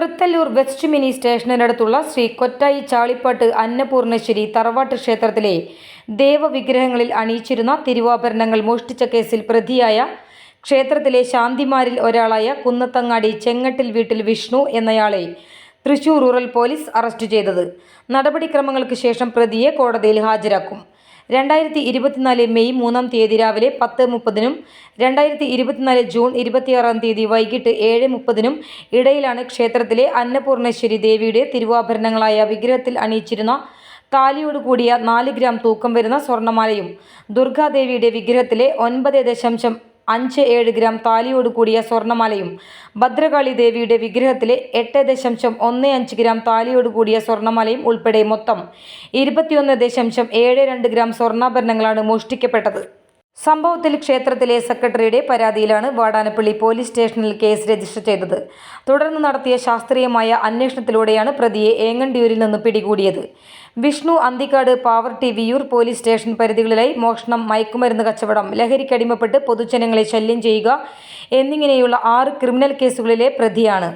Thrithallur west mini സ്റ്റേഷനടുത്തുള്ള ശ്രീ കൊറ്റായി ചാളിപ്പാട്ട് അന്നപൂർണേശ്വരി തറവാട്ട് ക്ഷേത്രത്തിലെ ദേവവിഗ്രഹങ്ങളിൽ അണിയിച്ചിരുന്ന തിരുവാഭരണങ്ങൾ മോഷ്ടിച്ച കേസിൽ പ്രതിയായ ക്ഷേത്രത്തിലെ ശാന്തിമാരിൽ ഒരാളായ കുന്നത്തങ്ങാടി ചെങ്ങട്ടിൽ വീട്ടിൽ വിഷ്ണു എന്നയാളെ തൃശൂർ റൂറൽ പോലീസ് അറസ്റ്റ് ചെയ്തത്. നടപടിക്രമങ്ങൾക്ക് ശേഷം പ്രതിയെ കോടതിയിൽ ഹാജരാക്കും. രണ്ടായിരത്തി ഇരുപത്തിനാല് മെയ് മൂന്നാം തീയതി രാവിലെ പത്ത് മുപ്പതിനും രണ്ടായിരത്തി ഇരുപത്തിനാല് ജൂൺ ഇരുപത്തിയാറാം തീയതി വൈകിട്ട് ഏഴ് മുപ്പതിനും ഇടയിലാണ് ക്ഷേത്രത്തിലെ അന്നപൂർണേശ്വരി ദേവിയുടെ തിരുവാഭരണങ്ങളായ വിഗ്രഹത്തിൽ അണിയിച്ചിരുന്ന താലിയോട് കൂടിയ നാല് ഗ്രാം തൂക്കം വരുന്ന സ്വർണമാലയും ദുർഗാദേവിയുടെ വിഗ്രഹത്തിലെ ഒൻപത് ദശാംശം അഞ്ച് ഏഴ് ഗ്രാം താലിയോട് കൂടിയ സ്വർണമാലയും ഭദ്രകാളി ദേവിയുടെ വിഗ്രഹത്തിലെ എട്ട് ദശാംശം ഒന്ന് അഞ്ച് ഗ്രാം താലിയോട് കൂടിയ സ്വർണമാലയും ഉൾപ്പെടെ മൊത്തം ഇരുപത്തിയൊന്ന് ദശാംശം ഏഴ് രണ്ട് ഗ്രാം സ്വർണാഭരണങ്ങളാണ് മോഷ്ടിക്കപ്പെട്ടത്. സംഭവത്തിൽ ക്ഷേത്രത്തിലെ സെക്രട്ടറിയുടെ പരാതിയിലാണ് വാടാനപ്പള്ളി പോലീസ് സ്റ്റേഷനിൽ കേസ് രജിസ്റ്റർ ചെയ്തത്. തുടർന്ന് നടത്തിയ ശാസ്ത്രീയമായ അന്വേഷണത്തിലൂടെയാണ് പ്രതിയെ ഏങ്ങണ്ടിയൂരിൽ നിന്ന് പിടികൂടിയത്. വിഷ്ണു അന്തിക്കാട് പാവർട്ടി വിയൂർ പോലീസ് സ്റ്റേഷൻ പരിധികളിലായി മോഷണം മയക്കുമരുന്ന് കച്ചവടം ലഹരിക്കടിമപ്പെട്ട് പൊതുജനങ്ങളെ ശല്യം ചെയ്യുക എന്നിങ്ങനെയുള്ള ആറ് ക്രിമിനൽ കേസുകളിലെ പ്രതിയാണ്.